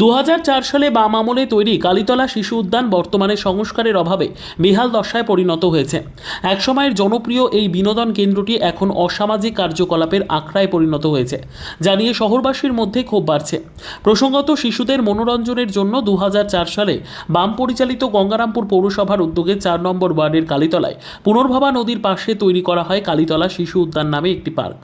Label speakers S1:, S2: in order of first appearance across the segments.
S1: দু সালে বাম আমলে তৈরি কালীতলা শিশু উদ্যান বর্তমানে সংস্কারের অভাবে বেহাল দশায় পরিণত হয়েছে। একসময়ের জনপ্রিয় এই বিনোদন কেন্দ্রটি এখন অসামাজিক কার্যকলাপের আখড়ায় পরিণত হয়েছে, যা নিয়ে শহরবাসীর মধ্যে ক্ষোভ বাড়ছে। প্রসঙ্গত, শিশুদের মনোরঞ্জনের জন্য দু সালে বাম পরিচালিত গঙ্গারামপুর পৌরসভার উদ্যোগে চার নম্বর ওয়ার্ডের কালীতলায় পুনর্ভবা নদীর পাশে তৈরি করা হয় কালীতলা শিশু উদ্যান নামে একটি পার্ক।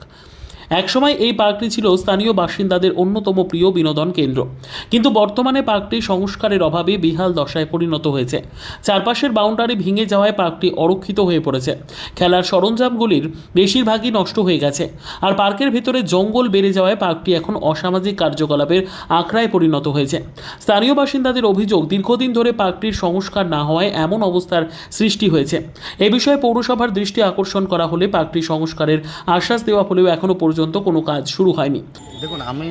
S1: একসময় এই পার্কটি ছিল স্থানীয় বাসিন্দাদের অন্যতম প্রিয় বিনোদন কেন্দ্র। কিন্তু বর্তমানে পার্কটি সংস্কারের অভাবে বিহাল দশায় পরিণত হয়েছে। চারপাশের বাউন্ডারি ভেঙে যাওয়ায় পার্কটি অরক্ষিত হয়ে পড়েছে। খেলার সরঞ্জামগুলির বেশিরভাগই নষ্ট হয়ে গেছে। আর পার্কের ভেতরে জঙ্গল বেড়ে যাওয়ায় পার্কটি এখন অসামাজিক কার্যকলাপের আখড়ায় পরিণত হয়েছে। স্থানীয় বাসিন্দাদের অভিযোগ, দীর্ঘদিন ধরে পার্কটির সংস্কার না হওয়ায় এমন অবস্থার সৃষ্টি হয়েছে। এ বিষয়ে পৌরসভার দৃষ্টি আকর্ষণ করা হলে পার্কটি সংস্কারের আশ্বাস দেওয়া হলেও এখনও পর্যন্ত কোনো কাজ শুরু হয়নি।
S2: দেখুন, আমি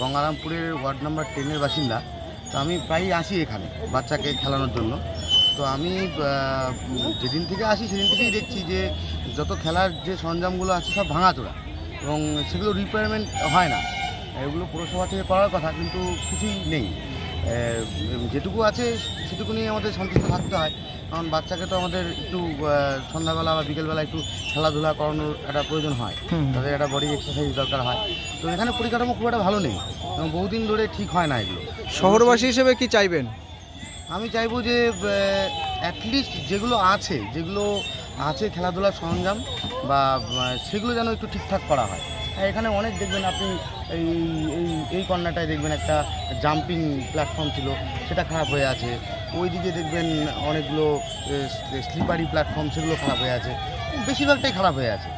S2: গঙ্গারামপুরের ওয়ার্ড নাম্বার টেনের বাসিন্দা। তো আমি প্রায়ই আসি এখানে বাচ্চাকে খেলানোর জন্য। তো আমি যেদিন থেকে আসি সেদিন থেকেই দেখছি যে যত খেলার যে সরঞ্জামগুলো আছে সব ভাঙাচোরা এবং সেগুলো রিপেয়ারমেন্ট হয় না। এগুলো পুরসভা থেকে করার কথা, কিন্তু কিছুই নেই। যেটুকু আছে সেটুকু নিয়ে আমাদের সন্তুষ্ট থাকতে হয়। কারণ বাচ্চাকে তো আমাদের একটু সন্ধ্যাবেলা বা বিকেলবেলা একটু খেলাধুলা করানোর একটা প্রয়োজন হয়। তাদের একটা বডি এক্সারসাইজ দরকার হয়। তো এখানে পরিকাঠামো খুব একটা ভালো নেই। এবং বহুদিন ধরে ঠিক হয় না এগুলো।
S3: শহরবাসী হিসেবে কি চাইবেন?
S2: আমি চাইব যে অ্যাটলিস্ট যেগুলো আছে যেগুলো আছে খেলাধুলার সরঞ্জাম বা সেগুলো যেন একটু ঠিকঠাক করা হয়। এখানে অনেক দেখবেন আপনি এই এই এই কর্নারটায় দেখবেন একটা জাম্পিং প্ল্যাটফর্ম ছিল সেটা খারাপ হয়ে আছে। ওই দিকে দেখবেন অনেকগুলো স্লিপারি প্ল্যাটফর্ম সেগুলো খারাপ হয়ে আছে। বেশিরভাগটাই খারাপ হয়ে আছে।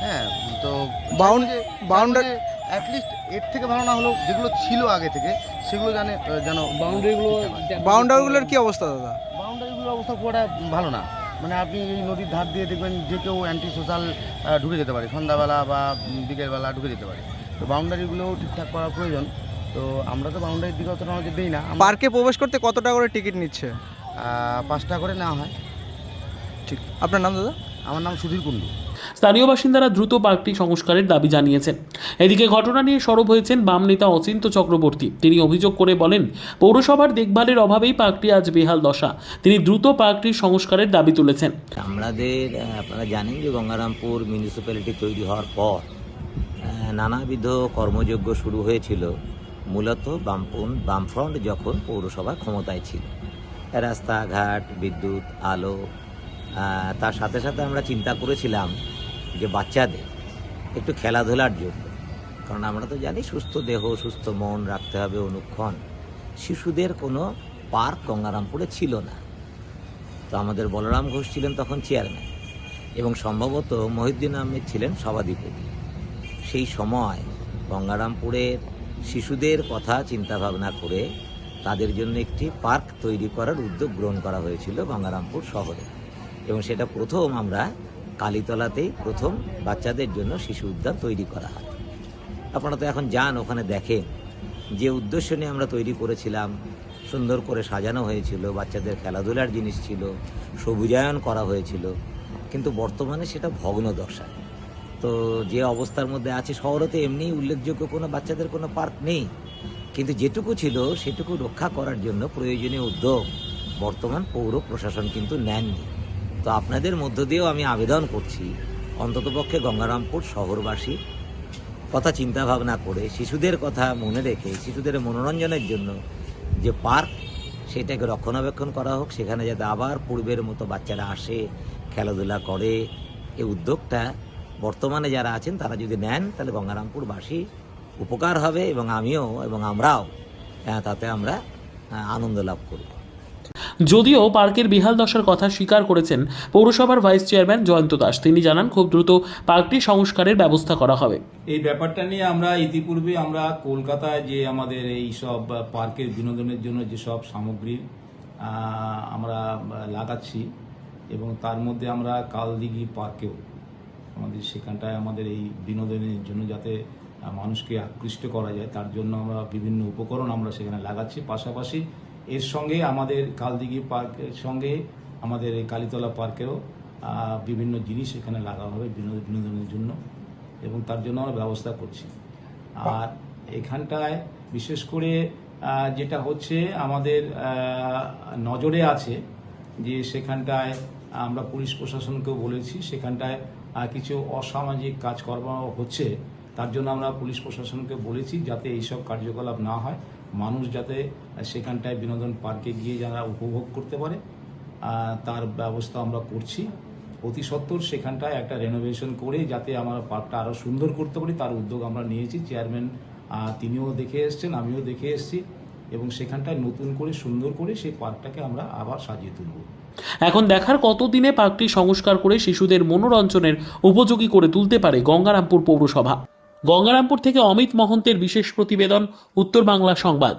S2: হ্যাঁ তো
S3: Bound- boundary-
S2: অ্যাটলিস্ট এর থেকে ভালো না হলেও যেগুলো ছিল আগে থেকে সেগুলো জানে যেন বাউন্ডারিগুলো
S3: বাউন্ডারিগুলোর কী অবস্থা দাদা?
S2: বাউন্ডারিগুলোর অবস্থা খুব ভালো না। মানে আপনি এই নদীর ধার দিয়ে দেখবেন যে কেউ অ্যান্টি সোশ্যাল ঢুকে যেতে পারে। সন্ধ্যাবেলা বা বিকেলবেলা ঢুকে যেতে পারে। তো বাউন্ডারিগুলোও ঠিকঠাক করা প্রয়োজন। তো আমরা তো বাউন্ডারির দিকে অতটা আমাদের দিই না।
S3: পার্কে প্রবেশ করতে কত টাকা করে টিকিট নিচ্ছে?
S2: পাঁচ টাকা করে নেওয়া হয়।
S3: ঠিক। আপনার নাম দাদা?
S2: আমার নাম সুধীর কুণ্ডু।
S1: স্থানীয় বাসিন্দারা দ্রুত পার্কটি সংস্কারের দাবি জানিয়েছেন। এদিকে ঘটনা নিয়ে সরব হয়েছেন বাম নেতা অচিন্ত চক্রবর্তী। তিনি অভিযোগ করে বলেন, পৌরসভার দেখভালের অভাবেই পার্কটি আজ বেহাল দশা। তিনি দ্রুত পার্কটির সংস্কারের দাবি তুলেছেন।
S4: আমাদের আপনারা জানেন যে গঙ্গারামপুর মিউনিসিপ্যালিটি তৈরি হওয়ার পর নানাবিধ কর্মযজ্ঞ শুরু হয়েছিল। মূলত বামপন, বামফ্রন্ট যখন পৌরসভা ক্ষমতায় ছিল। রাস্তাঘাট, বিদ্যুৎ, আলো তার সাথে সাথে আমরা চিন্তা করেছিলাম যে বাচ্চাদের একটু খেলাধুলার জন্য। কারণ আমরা তো জানি সুস্থ দেহ, সুস্থ মন রাখতে হবে অনুক্ষণ। শিশুদের কোনো পার্ক গঙ্গারামপুরে ছিল না। তো আমাদের বলরাম ঘোষ ছিলেন তখন চেয়ারম্যান এবং সম্ভবত মহিউদ্দিন আহমেদ ছিলেন সভাধিপতি। সেই সময় গঙ্গারামপুরের শিশুদের কথা চিন্তা ভাবনা করে তাদের জন্য একটি পার্ক তৈরি করার উদ্যোগ গ্রহণ করা হয়েছিল গঙ্গারামপুর শহরে। এবং সেটা প্রথম আমরা কালীতলাতেই প্রথম বাচ্চাদের জন্য শিশু উদ্যান তৈরি করা হয়। আপনারা তো এখন যান, ওখানে দেখেন। যে উদ্দেশ্য নিয়ে আমরা তৈরি করেছিলাম, সুন্দর করে সাজানো হয়েছিল, বাচ্চাদের খেলাধুলার জিনিস ছিল, সবুজায়ন করা হয়েছিল, কিন্তু বর্তমানে সেটা ভগ্ন দশা তো যে অবস্থার মধ্যে আছে শহরেতে এমনি উল্লেখযোগ্য কোনো বাচ্চাদের কোনো পার্ক নেই। কিন্তু যেটুকু ছিল, সেটুকু রক্ষা করার জন্য প্রয়োজনীয় উদ্যোগ বর্তমান পৌর প্রশাসন কিন্তু নেননি। তো আপনাদের মধ্য দিয়েও আমি আবেদন করছি। অন্ততপক্ষে গঙ্গারামপুর শহরবাসী। কথা চিন্তা ভাবনা করে, শিশুদের কথা মনে রেখে, শিশুদের মনোরঞ্জনের জন্য যে পার্ক, সেটাকে রক্ষণাবেক্ষণ করা হোক, সেখানে যাতে আবার পূর্বের মতো বাচ্চারা আসে, খেলাধুলা করে। এই উদ্যোগটা বর্তমানে যারা আছেন, তারা যদি নেন, তাহলে গঙ্গারামপুরবাসী উপকার হবে এবং আমিও এবং আমরাও তাতে আমরা আনন্দ লাভ করব।
S1: যদিও পার্কের বেহাল দশার কথা স্বীকার করেছেন পৌরসভার ভাইস চেয়ারম্যান জয়ন্ত দাস। তিনি জানান, খুব দ্রুত পার্কটি সংস্কারের ব্যবস্থা করা হবে।
S5: এই ব্যাপারটা নিয়ে আমরা ইতিপূর্বে আমরা কলকাতায় যে আমাদের এই সব পার্কের বিনোদনের জন্য যেসব সামগ্রী আমরা লাগাচ্ছি এবং তার মধ্যে আমরা কালদিঘি পার্কেও আমাদের সেখানটায় আমাদের এই বিনোদনের জন্য যাতে মানুষকে আকৃষ্ট করা যায়, তার জন্য আমরা বিভিন্ন উপকরণ আমরা সেখানে লাগাচ্ছি। পাশাপাশি এর সঙ্গে আমাদের কালদিঘি পার্কের সঙ্গে আমাদের এই কালীতলা পার্কেও বিভিন্ন জিনিস এখানে লাগা হবে বিনোদ- বিনোদনের জন্য এবং তার জন্য আমরা ব্যবস্থা করছি। আর এখানটায় বিশেষ করে যেটা হচ্ছে আমাদের নজরে আছে যে সেখানটায় আমরা পুলিশ প্রশাসনকেও বলেছি, সেখানটায় কিছু অসামাজিক কাজকর্ম হচ্ছে তার জন্য আমরা পুলিশ প্রশাসনকে বলেছি যাতে এইসব কার্যকলাপ না হয়। মানুষ যাতে সেখানটায় বিনোদন পার্কে গিয়ে যারা উপভোগ করতে পারে তার ব্যবস্থা আমরা করছি। অতি সত্বর সেখানটায় একটা রেনোভেশন করে যাতে আমরা পার্কটা আরও সুন্দর করতে পারি, তার উদ্যোগ আমরা নিয়েছি। চেয়ারম্যান তিনিও দেখে এসছেন, আমিও দেখে এসেছি এবং সেখানটায় নতুন করে, সুন্দর করে সেই পার্কটাকে আমরা আবার সাজিয়ে তুলব।
S1: এখন দেখার কতদিনে পার্কটি সংস্কার করে শিশুদের মনোরঞ্জনের উপযোগী করে তুলতে পারে গঙ্গারামপুর পৌরসভা। গঙ্গারামপুর থেকে অমিত মহন্তের বিশেষ প্রতিবেদন উত্তর বাংলা সংবাদ।